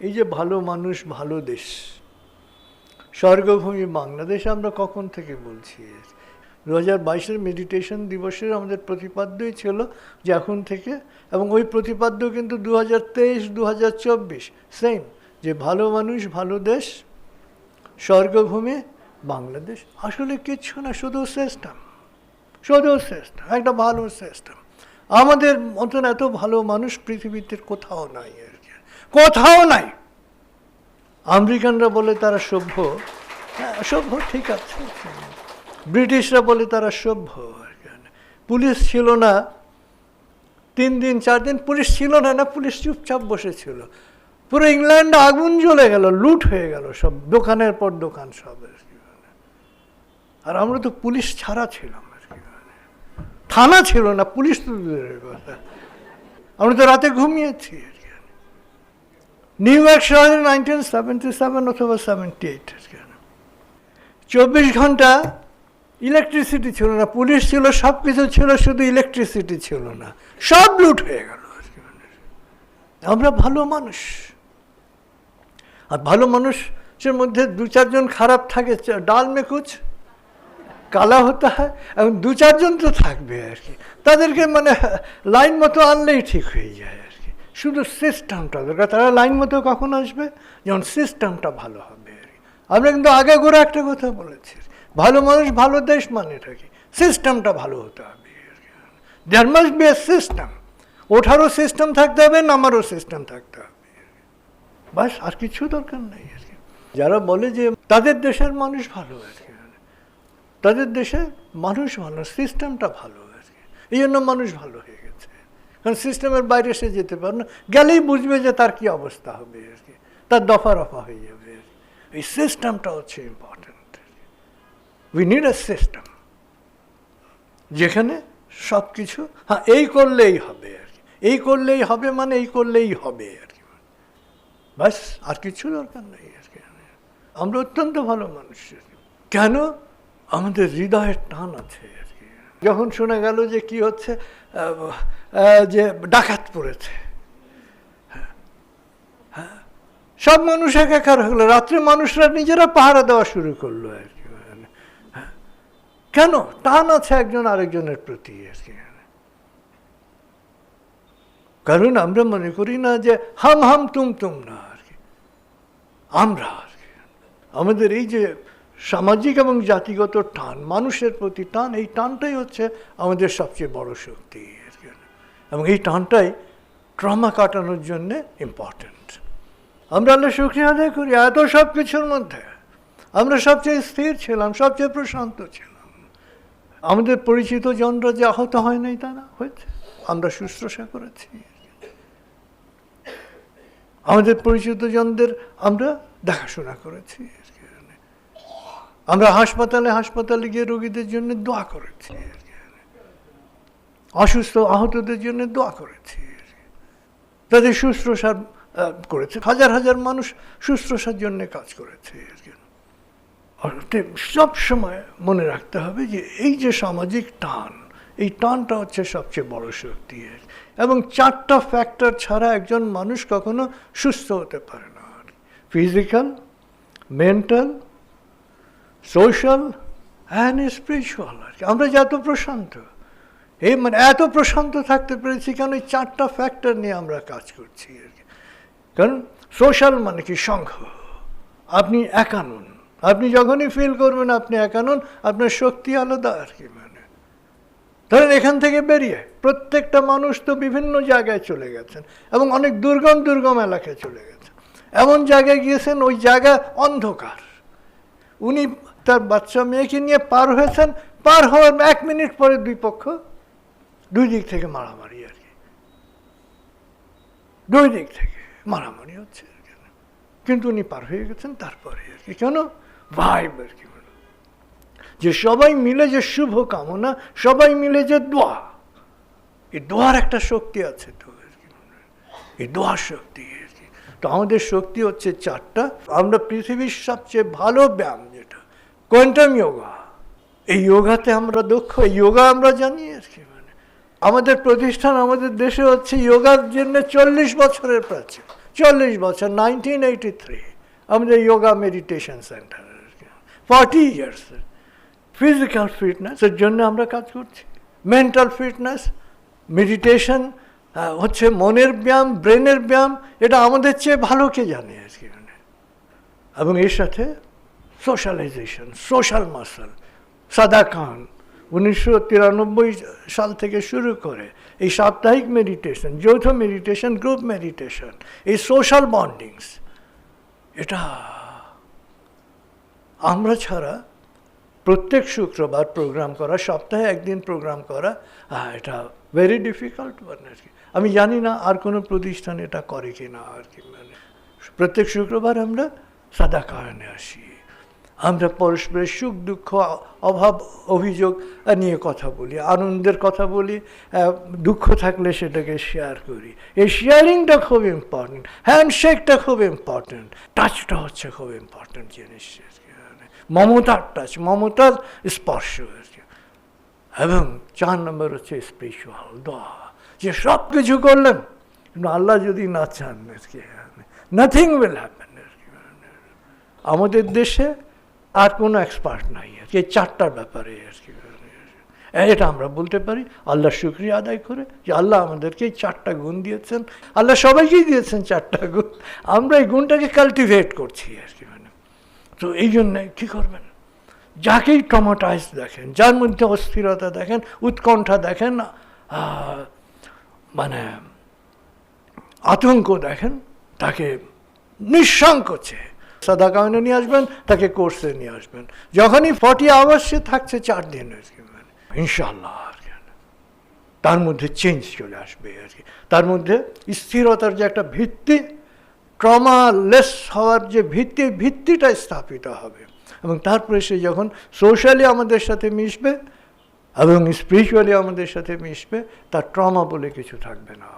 এই যে ভালো মানুষ, ভালো দেশ। স্বর্গভূমি বাংলাদেশ আমরা কখন থেকে বলছি? দু হাজার বাইশের মেডিটেশন দিবসের আমাদের প্রতিপাদ্যই ছিল যে এখন থেকে, এবং ওই প্রতিপাদ্য কিন্তু দু হাজার তেইশ দু হাজার চব্বিশ সেম যে ভালো মানুষ, ভালো দেশ, স্বর্গভূমি বাংলাদেশ, আসলে কিচ্ছু না, শুধু সিস্টেম শুধু সিস্টেম একটা ভালো সিস্টেম আমাদের মতন এত ভালো মানুষ পৃথিবীতে কোথাও নাই কি কোথাও নাই। আমেরিকানরা বলে তারা সভ্য। হ্যাঁ সভ্য ঠিক আছে। ব্রিটিশরা বলে তারা সভ্য। পুলিশ ছিল না। তিন দিন, চার দিন পুলিশ ছিল না না পুলিশ চুপচাপ বসেছিল। পুরো ইংল্যান্ডে আগুন জ্বলে গেল, লুট হয়ে গেল সব, দোকানের পর দোকান সব। আর আমরা তো পুলিশ ছাড়া ছিলাম। থানা ছিল না, পুলিশ তো আমরা তো রাতে ঘুমিয়েছি। নিউ ইয়র্ক শহরে নাইনটিন সেভেন্টি সেভেন অথবা সেভেন্টি এইট চব্বিশ ঘণ্টা ইলেকট্রিসিটি ছিল না পুলিশ ছিল সব কিছু ছিল, শুধু ইলেকট্রিসিটি ছিল না। সব লুট হয়ে গেল। আমরা ভালো মানুষ। আর ভালো মানুষের মধ্যে দু চারজন খারাপ থাকে, ডাল মে কুচ কালা হতে হয়, এবং দু চারজন তো থাকবে আর কি। তাদেরকে মানে লাইন মতো আনলেই ঠিক হয়ে যায়। শুধু সিস্টেমটা দরকার, তারা লাইন মতো কখন আসবে? যখন সিস্টেমটা ভালো হবে। আমরা কিন্তু আগে করে একটা কথা বলেছি, ভালো মানুষ ভালো দেশ মানে থাকি সিস্টেমটা ভালো হতে হবে। দেয়ার মাস্ট বি সিস্টেম ওঠারও সিস্টেম থাকতে হবে, নামারও সিস্টেম থাকতে হবে। বাস, আর কিছু দরকার নেই আর কি। যারা বলে যে তাদের দেশের মানুষ ভালো আর কি। তাদের দেশে মানুষ ভালো সিস্টেমটা ভালো আর কি। এই জন্য মানুষ ভালো হয়ে গেছে। কারণ সিস্টেমের বাইরে সে যেতে পারে না। গেলেই বুঝবে যে তার কি অবস্থা হবে আর কি। তার দফা রফা হয়ে যাবে আর এই সিস্টেমটা হচ্ছে important we need a system যেখানে সব কিছু হ্যাঁ এই করলেই হবে আর কি। এই করলেই হবে মানে এই করলেই হবে আর কি। ব্যাস আর কিছু দরকার নেই আর কি। আমরা অত্যন্ত ভালো মানুষ। কেন? আমাদের হৃদয়ের টান আছে। যখন শোনা গেল যে কি হচ্ছে যে ডাকাত পড়েছে। হ্যাঁ, হ্যাঁ। সব মানুষ একাকার হলো। রাত্রে মানুষরা নিজেরা পাহারা দেওয়া শুরু করল আর কি। হ্যাঁ। কেন? টান আছে একজন আরেকজনের প্রতি আর কি। কারণ আমরা মনে করি না যে হাম হাম তুম তুম না আর কি। আমরা আর কি। আমাদের এই যে সামাজিক এবং জাতিগত টান, মানুষের প্রতি টান, এই টানটাই হচ্ছে আমাদের সবচেয়ে বড় শক্তি। এবং এই টানটাই ট্রমা কাটানোর জন্য ইম্পর্ট্যান্ট আমরা আল্লাহ শুক্রিয়া আদায় করি, এত সব কিছুর মধ্যে। আমরা সবচেয়ে স্থির ছিলাম, সবচেয়ে প্রশান্ত ছিলাম। আমাদের পরিচিত জনরা যে আহত হয় নাই তা না, হয়েছে। আমরা শুশ্রূষা করেছি। আমাদের পরিচিত জনদের আমরা দেখাশোনা করেছি। আমরা হাসপাতালে হাসপাতালে গিয়ে রোগীদের জন্য দোয়া করেছি। অসুস্থ আহতদের জন্য দোয়া করেছি। তাদের শুশ্রূষা আহ, করেছে হাজার হাজার মানুষ শুশ্রূষার জন্য কাজ করেছে সব সময় মনে রাখতে হবে যে এই যে সামাজিক টান এই টানটা হচ্ছে সবচেয়ে বড় শক্তি এবং চারটা ফ্যাক্টর ছাড়া একজন মানুষ কখনো সুস্থ হতে পারে না physical mental social and spiritual আর কি আমরা যে এত প্রশান্ত, এই মানে এত প্রশান্ত থাকতে পেরেছি কেন? এই চারটা ফ্যাক্টর নিয়ে আমরা কাজ করছি আর কি কারণ সোশ্যাল মানে কি? সংঘ। আপনি একানন আপনি যখনই ফিল করবেন আপনি একানন আপনার শক্তি আলাদা আর কি মানে। ধরেন এখান থেকে বেরিয়ে প্রত্যেকটা মানুষ তো বিভিন্ন জায়গায় চলে গেছেন এবং অনেক দুর্গম দুর্গম এলাকায় চলে গেছেন। এমন জায়গায় গিয়েছেন, ওই জায়গা অন্ধকার। উনি তার বাচ্চা মেয়েকে নিয়ে পার হয়েছেন, পার হওয়ার এক মিনিট পরে দুই পক্ষ দুই দিক থেকে মারামারি আর কি। দুই দিক থেকে মারামারি হচ্ছে কিন্তু উনি পার হয়ে গেছেন তারপরে আর কি। কেন? ভাইব আর কি। যে সবাই মিলে যে শুভ কামনা, সবাই মিলে যে দোয়া, এই দোয়ার একটা শক্তি আছে তো আর কি। এই দোয়ার শক্তি আর কি। তো আমাদের শক্তি হচ্ছে চারটা। আমরা পৃথিবীর সবচেয়ে ভালো ব্যায়াম কোয়ান্টাম যোগা এই যোগাতে আমরা দক্ষ যোগা আমরা জানি আর কি মানে। আমাদের প্রতিষ্ঠান আমাদের দেশে হচ্ছে যোগার জন্য চল্লিশ বছরের প্রাচীন, চল্লিশ বছর নাইনটিন এইটি থ্রি আমাদের যোগা মেডিটেশন সেন্টার আর কি। ফর্টি ইয়ার্স ফিজিক্যাল ফিটনেসের জন্য আমরা কাজ করছি। মেন্টাল ফিটনেস মেডিটেশন হচ্ছে মনের ব্যায়াম ব্রেনের ব্যায়াম, এটা আমাদের চেয়ে ভালো কে জানে আজকে মানে। এবং এর সাথে সোশ্যালাইজেশন সোশ্যাল মাসল সাদা খান উনিশশো তিরানব্বই সাল থেকে শুরু করে এই সাপ্তাহিক মেডিটেশন যৌথ মেডিটেশন গ্রুপ মেডিটেশন এই সোশ্যাল বন্ডিংস এটা আমরা ছাড়া প্রত্যেক শুক্রবার প্রোগ্রাম করা সপ্তাহে একদিন প্রোগ্রাম করা আহ, এটা ভেরি ডিফিকাল্ট মানে আর কি। আমি জানি না আর কোনো প্রতিষ্ঠান এটা করে কি না আর কি মানে প্রত্যেক শুক্রবার আমরা সাদা কারণে আসি। আমরা পরস্পরের সুখ, দুঃখ, অভাব, অভিযোগ নিয়ে কথা বলি, আনন্দের কথা বলি দুঃখ থাকলে সেটাকে শেয়ার করি এই শেয়ারিংটা খুব ইম্পর্টেন্ট হ্যান্ডশেকটা খুব ইম্পর্টেন্ট টাচটা হচ্ছে খুব ইম্পর্টেন্ট জিনিস। মমতার টাচ মমতার স্পর্শ। এবং চার নম্বর হচ্ছে স্পিরিচুয়াল দোয়া যে সব কিছু করলেন আল্লাহ যদি না চান নাথিং উইল হ্যাপেন আমাদের দেশে আর কোনো এক্সপার্ট নাই আর কি এই চারটার ব্যাপারে আর কি এটা আমরা বলতে পারি। আল্লাহ শুক্রিয়া আদায় করে যে আল্লাহ আমাদেরকে চারটা গুণ দিয়েছেন। আল্লাহ সবাইকেই দিয়েছেন চারটা গুণ। আমরা এই গুণটাকে কাল্টিভেট করছি আর কি মানে। তো এই জন্যে কী করবেন? যাকেই টমাটাইজ দেখেন, যার মধ্যে অস্থিরতা দেখেন, উৎকণ্ঠা দেখেন মানে আতঙ্ক দেখেন, তাকে নিঃসংকোচে সাদা কাউনে নিয়ে আসবেন, তাকে কোর্সে নিয়ে আসবেন। যখনই ফর্টি আওয়ার্স সে থাকছে, চার দিন আর কি মানে ইনশাল্লাহ আর কি। তার মধ্যে চেঞ্জ চলে আসবে আর কি। তার মধ্যে স্থিরতার যে একটা ভিত্তি ট্রমালেস হওয়ার যে ভিত্তি, ভিত্তিটা স্থাপিত হবে। এবং তারপরে সে যখন সোশ্যালি আমাদের সাথে মিশবে এবং স্পিরিচুয়ালি আমাদের সাথে মিশবে, তার ট্রমা বলে কিছু থাকবে না।